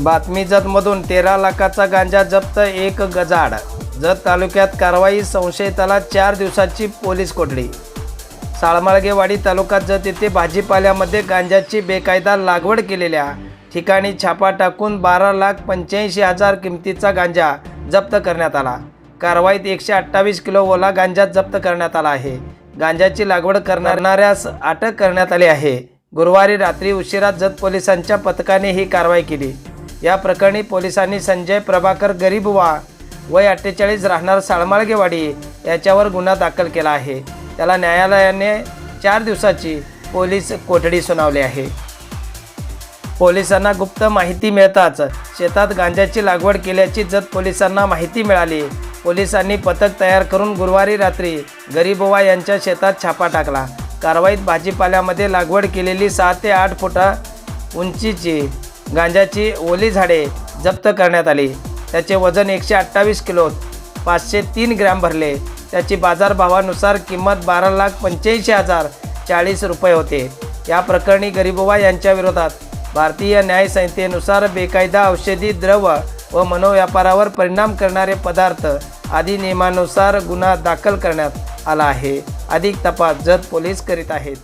बातमी जतमधून तेरा लाखाचा गांजा जप्त एक गजाड जत तालुक्यात कारवाई संशयिताला चार दिवसाची पोलीस कोठडी. साळमाळगेवाडी तालुक्यात जत येथे भाजीपाल्यामध्ये गांजाची बेकायदा लागवड केलेल्या ठिकाणी छापा टाकून बारा लाख पंच्याऐंशी हजार किमतीचा गांजा जप्त करण्यात आला. कारवाईत एकशे अठ्ठावीस किलो ओला गांजा जप्त करण्यात आला आहे. गांजाची लागवड करणाऱ्यास अटक करण्यात आली आहे. गुरुवारी रात्री उशिरा जत पोलिसांच्या पथकाने ही कारवाई केली. या प्रकरणी पोलिसांनी संजय प्रभाकर गरीबवा वय अठ्ठेचाळीस राहणार साळमाळगेवाडी याच्यावर गुन्हा दाखल केला आहे. त्याला न्यायालयाने चार दिवसाची पोलीस कोठडी सुनावली आहे. पोलिसांना गुप्त माहिती मिळताच शेतात गांजाची लागवड केल्याची जत पोलिसांना माहिती मिळाली. पोलिसांनी पथक तयार करून गुरुवारी रात्री गरीबोवा यांच्या शेतात छापा टाकला. कारवाईत भाजीपाल्यामध्ये लागवड केलेली सहा ते आठ फुटा उंचीची गांजाची ओली झाडे जप्त करण्यात आली. त्याचे वजन एकशे अठ्ठावीस किलो पाचशे तीन ग्रॅम भरले. त्याची बाजारभावानुसार किंमत बारा लाख पंच्याऐंशी हजार चाळीस रुपये होते. या प्रकरणी गरीबोबा यांच्या विरोधात भारतीय न्याय संहितेनुसार बेकायदा औषधी द्रव व मनोव्यापारावर परिणाम करणारे पदार्थ आदी नियमानुसार गुन्हा दाखल करण्यात आला आहे. अधिक तपास जत पोलीस करीत आहेत.